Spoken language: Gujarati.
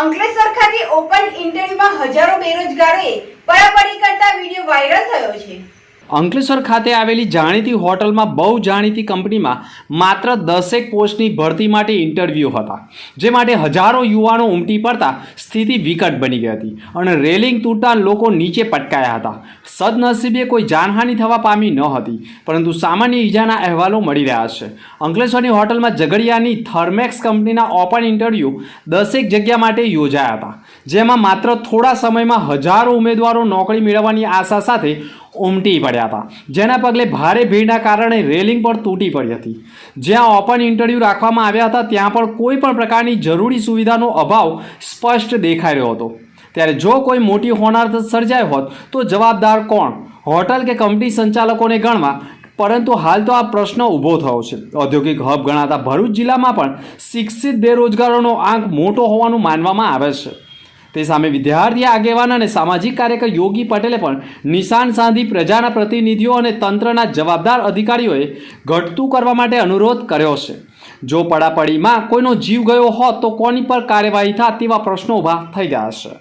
અંકલેશ્વર ખાતે ઓપન ઇન્ટરવ્યુમાં હજારો બેરોજગારોએ પડાપડી કરતા વીડિયો વાયરલ થયો છે અંકલેશ્વર ખાતે આવેલી જાણીતી હોટલમાં બહુ જાણીતી કંપનીમાં માત્ર દસેક પોસ્ટની ભરતી માટે ઇન્ટરવ્યૂ હતા, જે માટે હજારો યુવાનો ઉમટી પડતા સ્થિતિ વિકટ બની ગઈ હતી અને રેલિંગ તૂટતા લોકો નીચે પટકાયા હતા. સદનસીબે કોઈ જાનહાનિ થવા પામી ન હતી, પરંતુ સામાન્ય ઈજાના અહેવાલો મળી રહ્યા છે. અંકલેશ્વરની હોટલમાં ઝઘડિયાની થર્મેક્સ કંપનીના ઓપન ઇન્ટરવ્યૂ દસેક જગ્યા માટે યોજાયા હતા, જેમાં માત્ર થોડા સમયમાં હજારો ઉમેદવારો નોકરી મેળવવાની આશા સાથે ઉમટી પડ્યા હતા. જેના પગલે ભારે ભીડના કારણે રેલિંગ પણ તૂટી પડી હતી. જ્યાં ઓપન ઇન્ટરવ્યૂ રાખવામાં આવ્યા હતા, ત્યાં પણ કોઈ પણ પ્રકારની જરૂરી સુવિધાનો અભાવ સ્પષ્ટ દેખાઈ રહ્યો હતો. ત્યારે જો કોઈ મોટી હોનારત સર્જાય હોત, તો જવાબદાર કોણ? હોટલ કે કંપની સંચાલકોને ગણવા? પરંતુ હાલ તો આ પ્રશ્ન ઊભો થયો છે. ઔદ્યોગિક હબ ગણાતા ભરૂચ જિલ્લામાં પણ શિક્ષિત બેરોજગારોનો આંક મોટો હોવાનું માનવામાં આવે છે. તે સામે વિદ્યાર્થી આગેવાન અને સામાજિક કાર્યકર યોગી પટેલે પણ નિશાન સાધી પ્રજાના પ્રતિનિધિઓ અને તંત્રના જવાબદાર અધિકારીઓએ ઘટતું કરવા માટે અનુરોધ કર્યો છે. જો પડાપડીમાં કોઈનો જીવ ગયો હોત તો કોની પર કાર્યવાહી થાત તેવા પ્રશ્નો ઊભા થઈ ગયા છે.